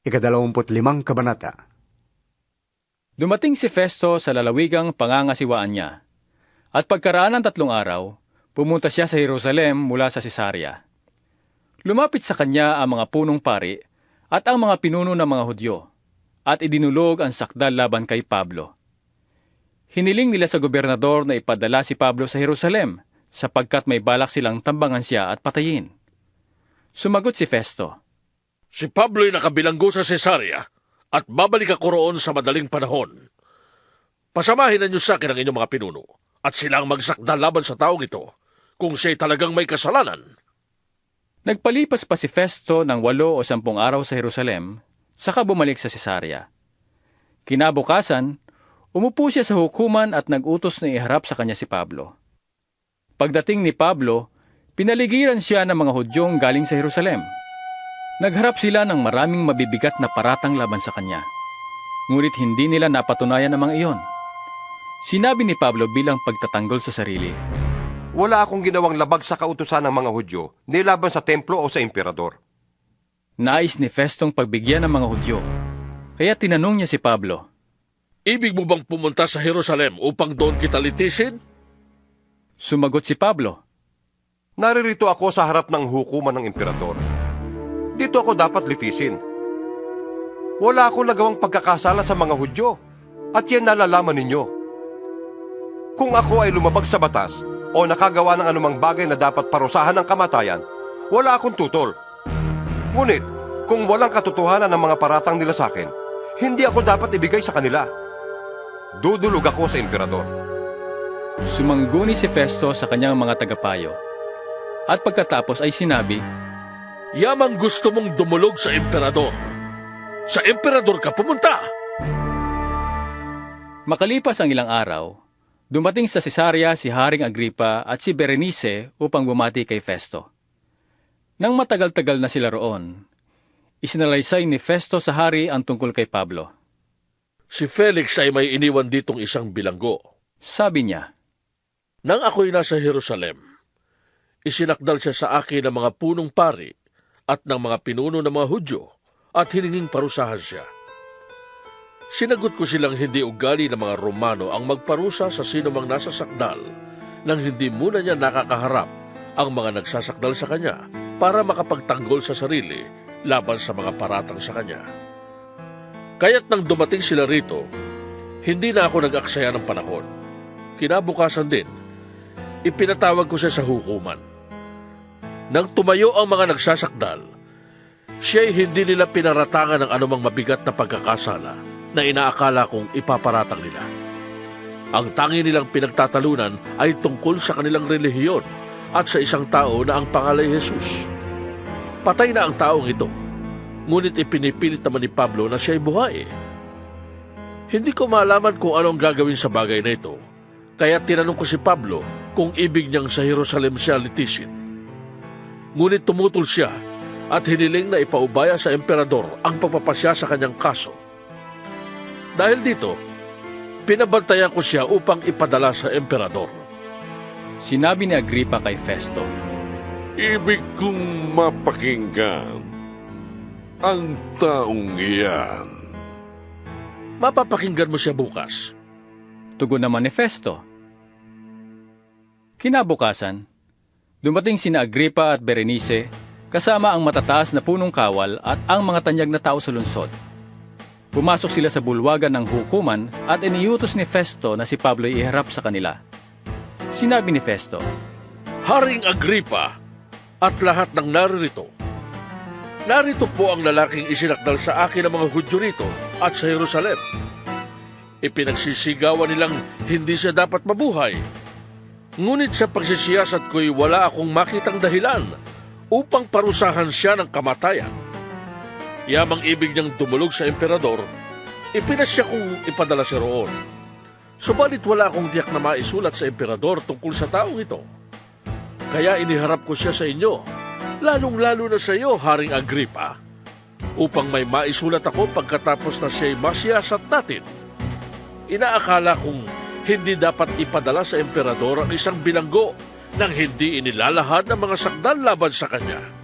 Ikadalawamput limang kabanata. Dumating si Festo sa lalawigang pangangasiwaan niya. At pagkaraan ng tatlong araw, pumunta siya sa Jerusalem mula sa Cesarea. Lumapit sa kanya ang mga punong pari at ang mga pinuno ng mga Hudyo, at idinulog ang sakdal laban kay Pablo. Hiniling nila sa gobernador na ipadala si Pablo sa Jerusalem, sapagkat may balak silang tambangan siya at patayin. Sumagot si Festo, Si Pablo'y nakabilanggo sa Cesarea at babalik ako roon sa madaling panahon. Pasamahin na niyo sa akin ang inyong mga pinuno at sila ang magsakda laban sa taong ito kung siya'y talagang may kasalanan. Nagpalipas pa si Festo ng walo o sampung araw sa Jerusalem, saka bumalik sa Cesarea. Kinabukasan, umupo siya sa hukuman at nagutos na iharap sa kanya si Pablo. Pagdating ni Pablo, pinaligiran siya ng mga Hudyong galing sa Jerusalem. Nagharap sila ng maraming mabibigat na paratang laban sa kanya. Ngunit hindi nila napatunayan ang mga iyon. Sinabi ni Pablo bilang pagtatanggol sa sarili, Wala akong ginawang labag sa kautusan ng mga Hudyo, nilaban sa templo o sa emperador. Nais ni Festong pagbigyan ng mga Hudyo. Kaya tinanong niya si Pablo, Ibig mo bang pumunta sa Jerusalem upang doon kita litisin? Sumagot si Pablo, Naririto ako sa harap ng hukuman ng emperador. Dito ako dapat litisin. Wala akong nagawang pagkakasala sa mga Hudyo, at yan nalalaman ninyo. Kung ako ay lumabag sa batas o nakagawa ng anumang bagay na dapat parusahan ng kamatayan, wala akong tutol. Ngunit, kung walang katotohanan ng mga paratang nila sa akin, hindi ako dapat ibigay sa kanila. Dudulog ako sa emperador. Sumangguni si Festo sa kanyang mga tagapayo. At pagkatapos ay sinabi, Yamang gusto mong dumulog sa emperador. Sa emperador ka pumunta! Makalipas ang ilang araw, dumating sa Cesarea si Haring Agripa at si Berenice upang bumati kay Festo. Nang matagal-tagal na sila roon, isinalaysay ni Festo sa hari ang tungkol kay Pablo. Si Felix ay may iniwan ditong isang bilanggo. Sabi niya, Nang ako'y nasa Jerusalem, isinakdal siya sa akin ng mga punong pari at ng mga pinuno ng mga Hudyo at hininging parusahan siya. Sinagot ko silang hindi ugali ng mga Romano ang magparusa sa sino mang nasa sakdal nang hindi muna niya nakakaharap ang mga nagsasakdal sa kanya para makapagtanggol sa sarili laban sa mga paratang sa kanya. Kaya't nang dumating sila rito, hindi na ako nag-aksaya ng panahon. Kinabukasan din, ipinatawag ko siya sa hukuman. Nang tumayo ang mga nagsasakdal, siya'y hindi nila pinaratangan ng anumang mabigat na pagkakasala na inaakala kong ipaparatang nila. Ang tangi nilang pinagtatalunan ay tungkol sa kanilang relihiyon at sa isang tao na ang pangalay Jesus. Patay na ang taong ito, ngunit ipinipilit naman ni Pablo na siya'y buhay. Hindi ko malaman kung anong gagawin sa bagay na ito, kaya tinanong ko si Pablo kung ibig niyang sa Jerusalem siya litisin. Ngunit tumutol siya at hiniling na ipaubaya sa emperador ang pagpapasya sa kanyang kaso. Dahil dito, pinabantayan ko siya upang ipadala sa emperador. Sinabi ni Agripa kay Festo, Ibig kong mapakinggan ang taong iyan. Mapapakinggan mo siya bukas. Tugon naman ni Festo. Kinabukasan, dumating sina Agripa at Berenice kasama ang matataas na punong kawal at ang mga tanyag na tao sa lungsod. Pumasok sila sa bulwagan ng hukuman at iniutos ni Festo na si Pablo iharap sa kanila. Sinabi ni Festo, Haring Agripa at lahat ng naririto. Narito po ang lalaking isinakdal sa akin ng mga Hudyo rito at sa Jerusalem. Ipinagsisigawan nilang hindi siya dapat mabuhay. Ngunit sa pagsisiyasat ko'y wala akong makitang dahilan upang parusahan siya ng kamatayan. Yamang ibig niyang dumulog sa emperador, ipinasya kong ipadala siya roon. Subalit wala akong tiyak na maisulat sa emperador tungkol sa taong ito. Kaya iniharap ko siya sa inyo, lalong-lalo na sa iyo, Haring Agripa, upang may maisulat ako pagkatapos na siya'y masiyasat natin. Inaakala kong hindi dapat ipadala sa emperador ang isang bilanggo nang hindi inilalahad ng mga sakdal laban sa kanya.